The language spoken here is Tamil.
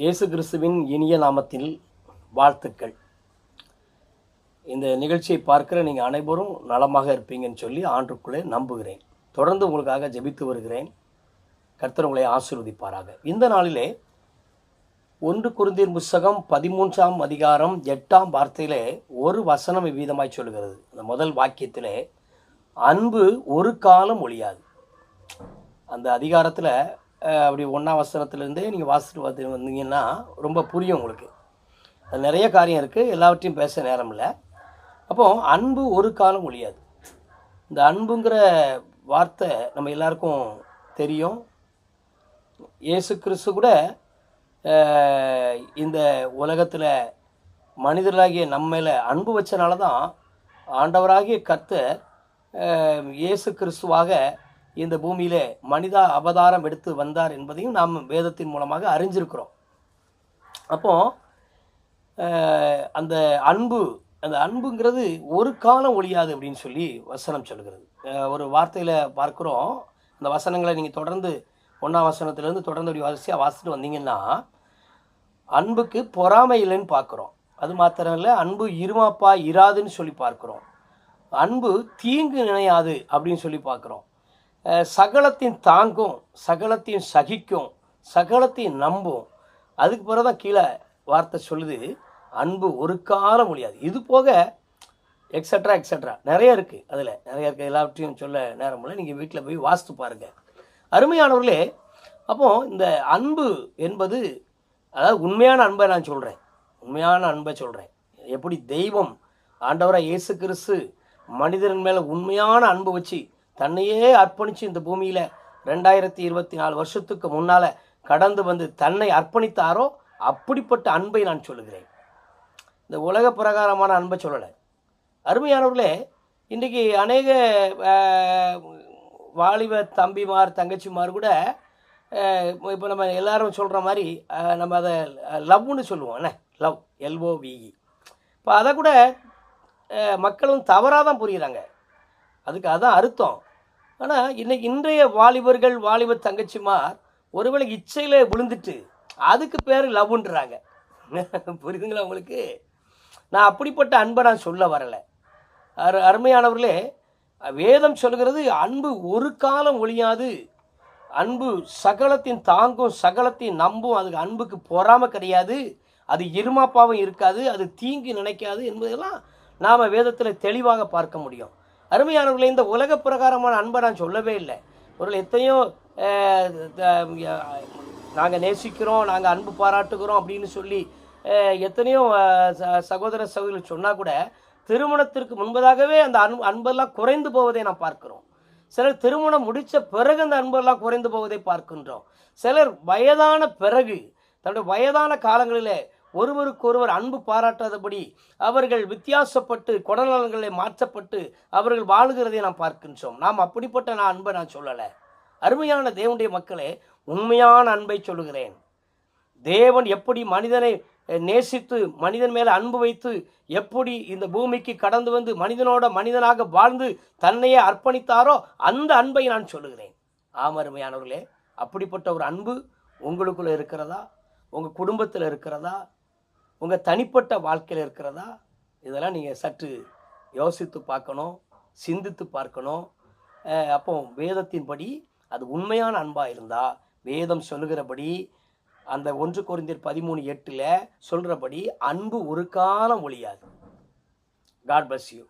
இயேசு கிறிஸ்துவின் இனிய நாமத்தில் வாழ்த்துக்கள். இந்த நிகழ்ச்சியை பார்க்கிற நீங்கள் அனைவரும் நலமாக இருப்பீங்கன்னு சொல்லி ஆண்டுக்குள்ளே நம்புகிறேன். தொடர்ந்து உங்களுக்காக ஜெபித்து வருகிறேன். கர்த்தர் உங்களை ஆசீர்வதிப்பாராக. இந்த நாளிலே ஒன்று குருந்தீர் புஸ்தகம் பதிமூன்றாம் அதிகாரம் எட்டாம் வார்த்தையிலே ஒரு வசனம் விவீதமாய் சொல்கிறது அந்த முதல் வாக்கியத்திலே அன்பு ஒரு காலம் ஒழியாது. அந்த அதிகாரத்தில் அப்படி ஒன்றாம் வசனத்துலேருந்தே நீங்கள் வாசிட்டு பார்த்து வந்தீங்கன்னா ரொம்ப புரியும் உங்களுக்கு. அது நிறைய காரியம் இருக்குது எல்லாவற்றையும் பேச நேரம் இல்லை. அப்போ அன்பு ஒரு காலம் ஒழியாது. இந்த அன்புங்கிற வார்த்தை நம்ம எல்லாருக்கும் தெரியும். இயேசு கிறிஸ்து கூட இந்த உலகத்தில் மனிதர்களாகிய நம்ம அன்பு வச்சனால தான் ஆண்டவராகிய கர்த்தர் இயேசு கிறிஸ்துவாக இந்த பூமியிலே மனிதா அவதாரம் எடுத்து வந்தார் என்பதையும் நாம் வேதத்தின் மூலமாக அறிஞ்சிருக்கிறோம். அப்போ அந்த அன்பு அந்த அன்புங்கிறது ஒரு காலம் ஒழியாது அப்படின்னு சொல்லி வசனம் சொல்கிறது ஒரு வார்த்தையில் பார்க்குறோம். அந்த வசனங்களை நீங்கள் தொடர்ந்து ஒன்றாம் வசனத்திலேருந்து தொடர்ந்து அப்படி வரிசையாக வாசிட்டு வந்தீங்கன்னா அன்புக்கு பொறாமை இல்லைன்னு பார்க்குறோம். அது மாத்திரம் இல்லை அன்பு இருமாப்பா இராதுன்னு சொல்லி பார்க்குறோம். அன்பு தீங்கு நினையாது அப்படின்னு சொல்லி பார்க்குறோம். சகலத்தின் தாங்கும் சகலத்தையும் சகிக்கும் சகலத்தையும் நம்பும். அதுக்கு பிறகு தான் கீழே வார்த்தை சொல்லுது அன்பு ஒரு காலம் முடியாது இது போக எக்ஸட்ரா எக்ஸட்ரா நிறைய இருக்குது அதில். நிறைய இருக்குது எல்லாவற்றையும் சொல்ல நேரம் இல்லை. நீங்கள் வீட்டில் போய் வாஸ்து பாருங்கள் அருமையானவர்களே அப்போது இந்த அன்பு என்பது அதாவது உண்மையான அன்பை நான் சொல்கிறேன் உண்மையான அன்பை சொல்கிறேன் எப்படி தெய்வம் ஆண்டவராக இயேசு கிறிஸ்து மனிதன் மேலே உண்மையான அன்பு வச்சு தன்னையே அர்ப்பணித்து இந்த பூமியில் ரெண்டாயிரத்தி இருபத்தி நாலு வருஷத்துக்கு முன்னால் கடந்து வந்து தன்னை அர்ப்பணித்தாரோ அப்படிப்பட்ட அன்பை நான் சொல்லுகிறேன். இந்த உலக பிரகாரமான அன்பை சொல்லலை. அருமையானவர்களே இன்றைக்கி அநேக வாலிப தம்பிமார் தங்கச்சிமார் கூட இப்போ நம்ம எல்லாரும் சொல்கிற மாதிரி நம்ம அதை லவ்னு சொல்லுவோம். என்ன? லவ். எல்ஓவிஇ இப்போ அதை கூட மக்களும் தவறாக தான் புரியுறாங்க. அதுக்கு அதுதான் அர்த்தம். ஆனால் இன்னைக்கு இன்றைய வாலிபர்கள் வாலிப தங்கச்சிமார் ஒருவேளை இச்சையில் விழுந்துட்டு அதுக்கு பேர் லவ்ன்றாங்க. புரியுதுங்களா உங்களுக்கு? நான் அப்படிப்பட்ட அன்பை நான் சொல்ல வரலை. அரு அருமையானவர்களே வேதம் சொல்கிறது அன்பு ஒரு காலம் ஒழியாது. அன்பு சகலத்தின் தாங்கும் சகலத்தையும் நம்பும். அதுக்கு அன்புக்கு பொறாம கிடையாது. அது இருமாப்பாவும் இருக்காது. அது தீங்கு நினைக்காது என்பதெல்லாம் நாம் வேதத்தில் தெளிவாக பார்க்க முடியும். அருமையானவர்களே இந்த உலக பிரகாரமான அன்பை நான் சொல்லவே இல்லை. ஒரு எத்தனையோ நாங்கள் நேசிக்கிறோம் நாங்கள் அன்பு பாராட்டுகிறோம் அப்படின்னு சொல்லி எத்தனையோ ச- சகோதர சகோதரிகள் சொன்னால் கூட திருமணத்திற்கு முன்பதாகவே அந்த அன்பு அன்பெல்லாம் குறைந்து போவதை நாம் பார்க்கிறோம். சிலர் திருமணம் முடித்த பிறகு அந்த அன்பெல்லாம் குறைந்து போவதை பார்க்கின்றோம். சிலர் வயதான பிறகு தன்னுடைய வயதான காலங்களிலே ஒருவருக்கொருவர் அன்பு பாராட்டாதபடி அவர்கள் வித்தியாசப்பட்டு குடநலன்களை மாற்றப்பட்டு அவர்கள் வாழுகிறதை நாம் பார்க்கின்றோம். நாம் அப்படிப்பட்ட நான் அன்பை நான் சொல்லலை. அருமையான தேவனுடைய மக்களே உண்மையான அன்பை சொல்லுகிறேன். தேவன் எப்படி மனிதனை நேசித்து மனிதன் மேலே அன்பு வைத்து எப்படி இந்த பூமிக்கு கடந்து வந்து மனிதனோட மனிதனாக வாழ்ந்து தன்னையே அர்ப்பணித்தாரோ அந்த அன்பை நான் சொல்லுகிறேன். ஆம் அருமையானவர்களே அப்படிப்பட்ட ஒரு அன்பு உங்களுக்குள்ளே இருக்கிறதா? உங்கள் குடும்பத்தில் இருக்கிறதா? உங்கள் தனிப்பட்ட வாழ்க்கையில் இருக்கிறதா? இதெல்லாம் நீங்கள் சற்று யோசித்து பார்க்கணும் சிந்தித்து பார்க்கணும். அப்போ வேதத்தின்படி அது உண்மையான அன்பாக இருந்தால் வேதம் சொல்லுகிறபடி அந்த ஒன்று குறைந்தர் பதிமூணு எட்டில் சொல்கிறபடி அன்பு ஒரு காலம் ஒழியாது. God bus you